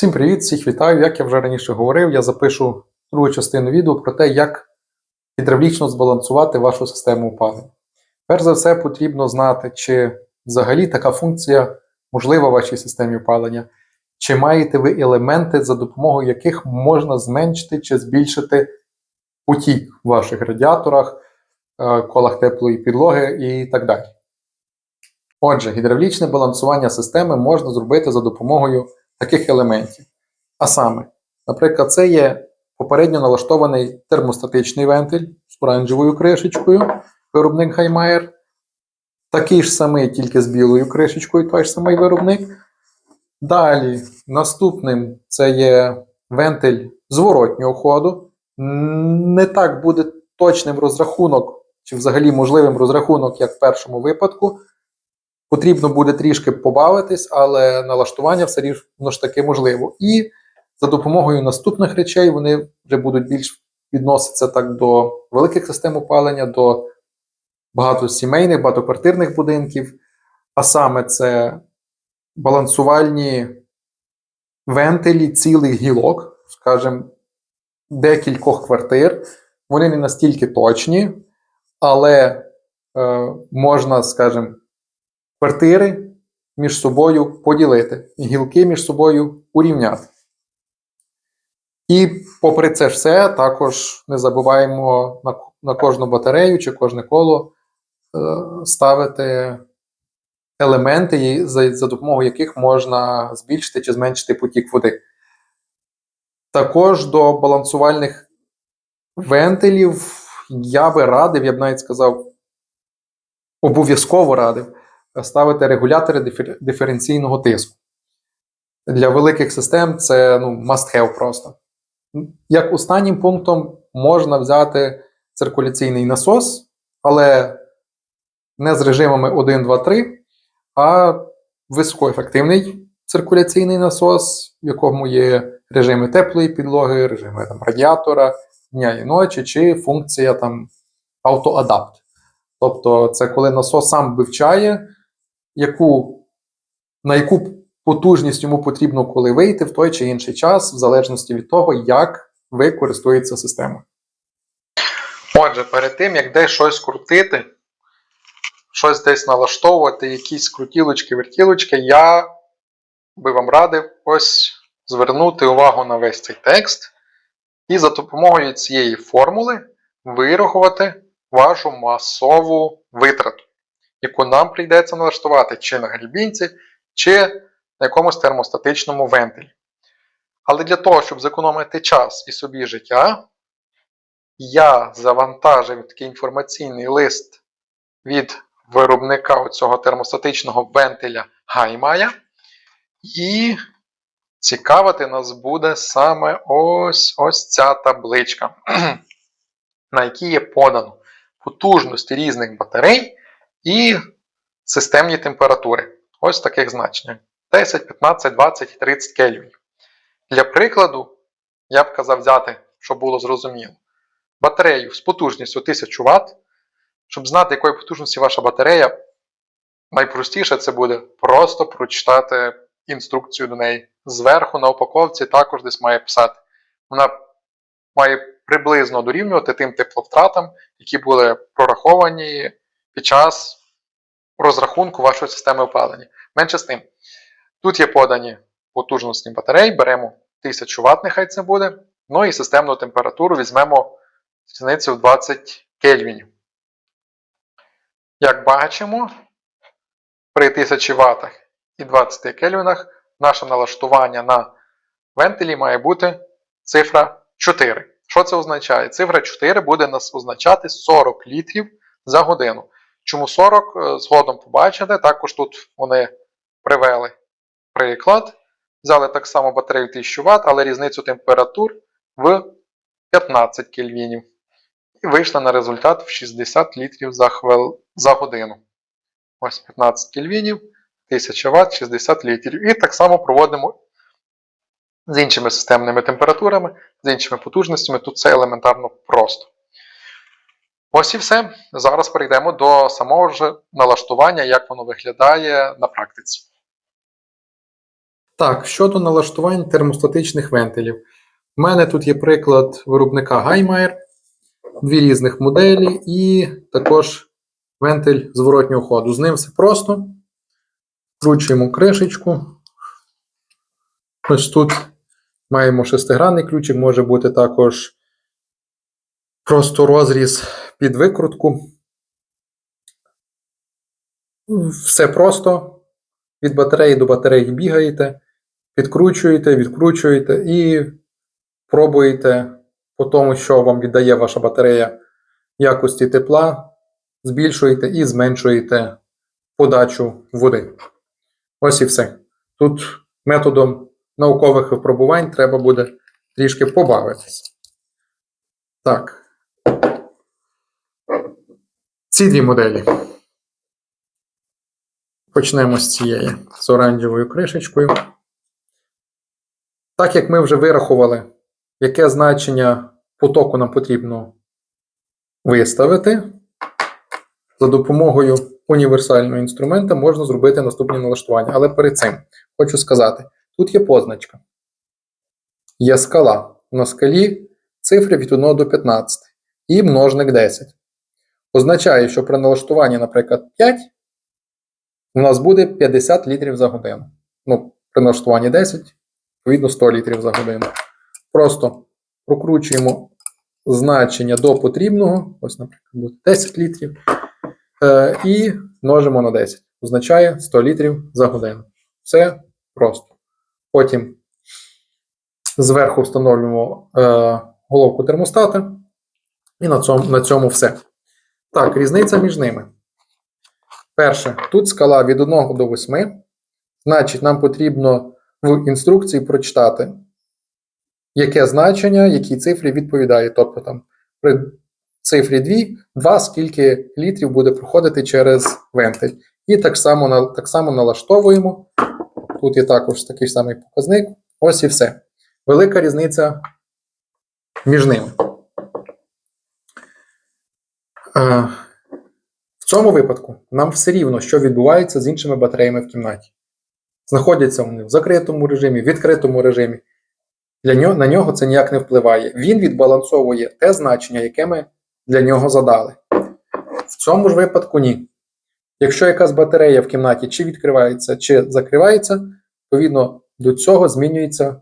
Всім привіт, всіх вітаю. Як я вже раніше говорив, я запишу другу частину відео про те, як гідравлічно збалансувати вашу систему опалення. Перш за все, потрібно знати, чи взагалі така функція можлива в вашій системі опалення, чи маєте ви елементи, за допомогою яких можна зменшити чи збільшити потік в ваших радіаторах, е, колах теплої підлоги і так далі. Отже, гідравлічне балансування системи можна зробити за допомогою таких елементів. А саме, наприклад, це є попередньо налаштований термостатичний вентиль з оранжевою кришечкою, виробник Хаймайер. Такий ж самий, тільки з білою кришечкою, той ж самий виробник. Далі, наступним це є вентиль зворотнього ходу. Не так буде точним розрахунок, чи взагалі можливим розрахунок, як в першому випадку. Потрібно буде трішки побавитись, але налаштування все рівно ж таки можливо. І за допомогою наступних речей вони вже будуть більш відноситися так до великих систем опалення, до багатосімейних, багатоквартирних будинків. А саме це балансувальні вентилі цілих гілок, скажімо, декількох квартир. Вони не настільки точні, але е, можна, скажімо, квартири між собою поділити, гілки між собою урівняти. І попри це все, також не забуваємо на, на кожну батарею чи кожне коло е, ставити елементи, за, за допомогою яких можна збільшити чи зменшити потік води. Також до балансувальних вентилів я би радив, я б навіть сказав, обов'язково радив ставити регулятори диференційного тиску. Для великих систем це ну, must have просто. Як останнім пунктом можна взяти циркуляційний насос, але не з режимами 1, 2, 3, а високоефективний циркуляційний насос, в якому є режими теплої підлоги, режими там, радіатора, дня і ночі, чи функція там автоадапт. Тобто, це коли насос сам вивчає, яку, на яку потужність йому потрібно коли вийти в той чи інший час, в залежності від того, як ви користуєтеся системою. Отже, перед тим, як десь щось крутити, щось десь налаштовувати, якісь крутілочки, вертілочки, я би вам радив ось звернути увагу на весь цей текст і за допомогою цієї формули вирахувати вашу масову витрату, яку нам прийдеться налаштувати чи на грібінці, чи на якомусь термостатичному вентилі. Але для того, щоб зекономити час і собі життя, я завантажив такий інформаційний лист від виробника цього термостатичного вентиля Гаймая. І цікавити нас буде саме ось ось ця табличка, на якій є подано потужності різних батарей і системні температури. Ось в таких значеннях: 10, 15, 20 30 кельвінів. Для прикладу, я б казав взяти, щоб було зрозуміло, батарею з потужністю 1000 Вт. Щоб знати, якої потужності ваша батарея, найпростіше це буде просто прочитати інструкцію до неї. Зверху на упаковці також десь має писати. Вона має приблизно дорівнювати тим тепловтратам, які були прораховані під час розрахунку вашої системи опалення. Менше з тим, тут є подані потужності батарей, беремо 1000 Вт, нехай це буде. Ну і системну температуру візьмемо різницю в 20 кельвінів. Як бачимо, при 1000 Вт і 20 кельвінах наше налаштування на вентилі має бути цифра 4. Що це означає? Цифра 4 буде нас означати 40 літрів за годину. Чому 40? Е, Згодом побачите. Також тут вони привели приклад. Взяли так само батарею 1000 Вт, але різницю температур в 15 кельвінів. І вийшли на результат в 60 літрів за, хвил... за годину. Ось 15 кельвінів, 1000 Вт, 60 літрів. І так само проводимо з іншими системними температурами, з іншими потужностями. Тут це елементарно просто. Ось і все. Зараз перейдемо до самого ж налаштування, як воно виглядає на практиці. Так, щодо налаштувань термостатичних вентилів. У мене тут є приклад виробника Гаймайер, дві різних моделі, і також вентиль зворотнього ходу. З ним все просто. Вкручуємо кришечку. Ось тут маємо шестигранний ключик, може бути також просто розріз під викрутку. Все просто. Від батареї до батареї бігаєте, підкручуєте, відкручуєте і пробуєте по тому, що вам віддає ваша батарея якості тепла, збільшуєте і зменшуєте подачу води. Ось і все. Тут методом наукових випробувань треба буде трішки побавитись. Так. Ці дві моделі. Почнемо з цієї з оранжевою кришечкою. Так як ми вже вирахували, яке значення потоку нам потрібно виставити, за допомогою універсального інструмента можна зробити наступні налаштування. Але перед цим хочу сказати: тут є позначка. Є скала. На скалі цифри від 1 до 15 і множник 10. Означає, що при налаштуванні, наприклад, 5 у нас буде 50 літрів за годину. Ну, при налаштуванні 10, відповідно 100 літрів за годину. Просто прокручуємо значення до потрібного, ось, наприклад, буде 10 літрів, е, і множимо на 10. Означає 100 літрів за годину. Все просто. Потім зверху встановлюємо е, головку термостата, і на цьому, на цьому все. Так, різниця між ними. Перше, тут скала від 1 до 8. Значить, нам потрібно в інструкції прочитати, яке значення, якій цифрі відповідає. Тобто там при цифрі 2, 2 скільки літрів буде проходити через вентиль. І так само, так само налаштовуємо. Тут є також такий самий показник. Ось і все. Велика різниця між ними. Е, В цьому випадку нам все рівно, що відбувається з іншими батареями в кімнаті. Знаходяться вони в закритому режимі, в відкритому режимі. Для нього, на нього це ніяк не впливає. Він відбалансовує те значення, яке ми для нього задали. В цьому ж випадку ні. Якщо якась батарея в кімнаті чи відкривається, чи закривається, відповідно до цього змінюється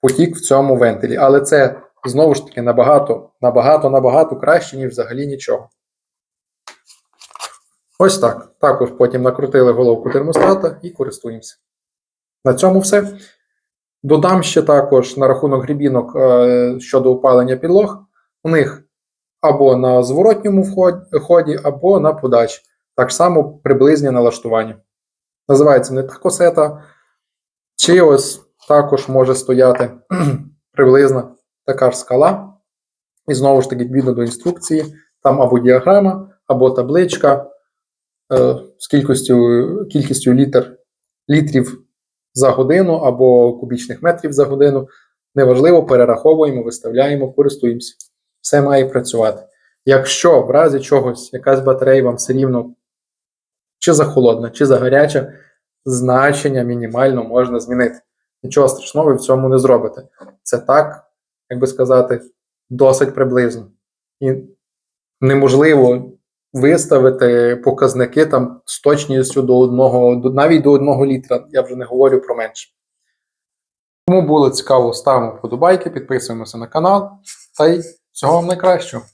потік в цьому вентилі. Але це знову ж таки набагато, набагато, набагато краще, ніж взагалі нічого. Ось так. Також потім накрутили головку термостата і користуємося. На цьому все. Додам ще також на рахунок грібінок е, щодо опалення підлог. У них або на зворотньому ході, або на подачі. Так само приблизні налаштування. Називається не та косета, чи ось також може стояти приблизна така ж скала. І знову ж таки, відповідно до інструкції, там або діаграма, або табличка з кількістю, кількістю літр, літрів за годину або кубічних метрів за годину. Неважливо, перераховуємо, виставляємо, користуємося. Все має працювати. Якщо в разі чогось якась батарея вам все рівно чи захолодна, чи загаряча, значення мінімально можна змінити. Нічого страшного ви в цьому не зробите. Це так, як би сказати, досить приблизно. І неможливо виставити показники там з точністю до одного, навіть до одного літра. Я вже не говорю про менше. Тому було цікаво, ставимо вподобайки, підписуємося на канал та й всього вам найкращого.